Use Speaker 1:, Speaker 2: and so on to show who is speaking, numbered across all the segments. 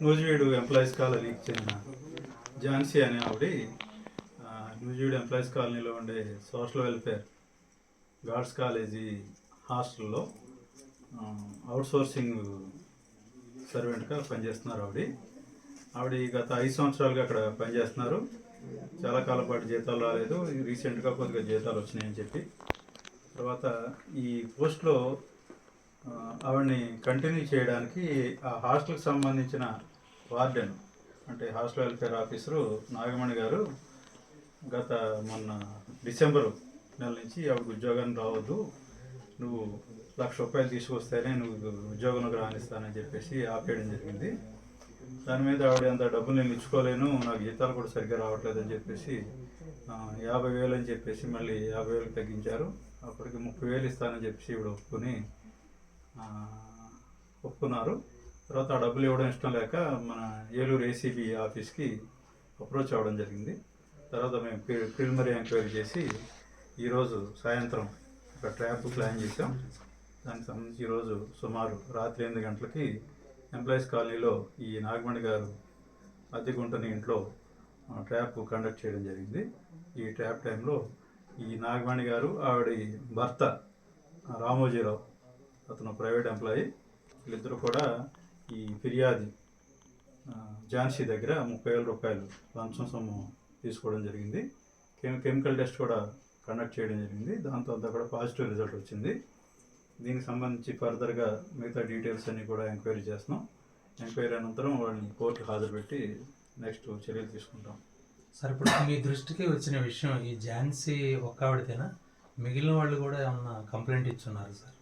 Speaker 1: Nuzvid employees కాలనీకి చెందిన ఝాన్సీ అనే ఆవిడ ఆ, నూజివీడు ఎంప్లాయీస్ కాలనీలో ఉండే సోషల్ వెల్ఫేర్ గాడ్స్ కాలేజీ హాస్టల్లో అవుట్సోర్సింగ్ సర్వెంట్గా పనిచేస్తున్నారు ఆవిడ. ఆవిడ గత ఐదు సంవత్సరాలుగా అక్కడ పనిచేస్తున్నారు. చాలా కాలం పాటు జీతాలు రాలేదు. రీసెంట్గా కొద్దిగా జీతాలు వచ్చినాయని చెప్పి. తర్వాత ఈ పోస్ట్లో ఆవిడని కంటిన్యూ చేయడానికి ఆ హాస్టల్కి సంబంధించిన వార్డెన్ అంటే హాస్టల్ వెల్ఫేర్ ఆఫీసరు నాగమణి గారు గత మొన్న డిసెంబరు నెల నుంచి ఆవిడకి ఉద్యోగాన్ని రావద్దు నువ్వు లక్ష రూపాయలు తీసుకొస్తేనే నువ్వు ఉద్యోగంలోకి రాణిస్తానని చెప్పేసి ఆపేయడం జరిగింది. దాని మీద ఆవిడ అంత డబ్బులు నేను ఇచ్చుకోలేను నాకు జీతాలు కూడా సరిగ్గా రావట్లేదని చెప్పేసి యాభై వేలు అని చెప్పేసి మళ్ళీ యాభై వేలు తగ్గించారు. అప్పటికి ముప్పై వేలు ఇస్తానని చెప్పేసి ఇవిడ ఒప్పుకొని ఒప్పుకున్నారు. తర్వాత ఆ డబ్బులు ఇవ్వడం ఇష్టం లేక మన ఏలూరు ఏసీబీ ఆఫీస్కి అప్రోచ్ అవ్వడం జరిగింది. తర్వాత మేము ప్రి- ప్రిలిమినరీ ఎంక్వైరీ చేసి ఈరోజు సాయంత్రం ఒక ట్రాప్ ప్లాన్ చేసాం దానికి సంబంధించి ఈరోజు సుమారు రాత్రి ఎనిమిది గంటలకి ఎంప్లాయీస్ కాలనీలో ఈ నాగమణి గారు అద్దెకుంటని ఇంట్లో ట్రాప్ కండక్ట్ చేయడం జరిగింది. ఈ ట్రాప్ టైంలో ఈ నాగమణి గారు ఆవిడ భర్త రామోజీరావు అతను ప్రైవేట్ ఎంప్లాయీ వీళ్ళిద్దరూ కూడా ఈ ఫిర్యాది ఝాన్సీ దగ్గర ముప్పై వేల రూపాయలు లంచం సొమ్ము తీసుకోవడం జరిగింది. కెమి కెమికల్ టెస్ట్ కూడా కండక్ట్ చేయడం జరిగింది. దాంతో అంతా కూడా పాజిటివ్ రిజల్ట్ వచ్చింది. దీనికి సంబంధించి ఫర్దర్గా మిగతా డీటెయిల్స్ అన్నీ కూడా ఎంక్వైరీ చేస్తున్నాం. ఎంక్వైరీ అనంతరం వాళ్ళని కోర్టు హాజరు పెట్టి నెక్స్ట్ చర్యలు తీసుకుంటాం.
Speaker 2: సార్ ఇప్పుడు మీ దృష్టికి వచ్చిన విషయం ఈ ఝాన్సీ ఒక్క ఆవిడతేనా? మిగిలిన వాళ్ళు కూడా ఏమన్నా కంప్లైంట్ ఇచ్చున్నారు సార్?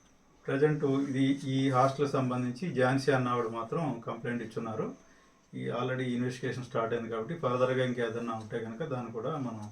Speaker 1: ప్రజెంట్ ఇది ఈ హాస్టల్ సంబంధించి ఝాన్సీ అన్నవాడు మాత్రం కంప్లైంట్ ఇచ్చున్నారు. ఈ ఆల్రెడీ ఇన్వెస్టిగేషన్ స్టార్ట్ అయింది కాబట్టి ఫర్దర్గా ఇంకేదన్నా ఉంటే కనుక దాన్ని కూడా మనం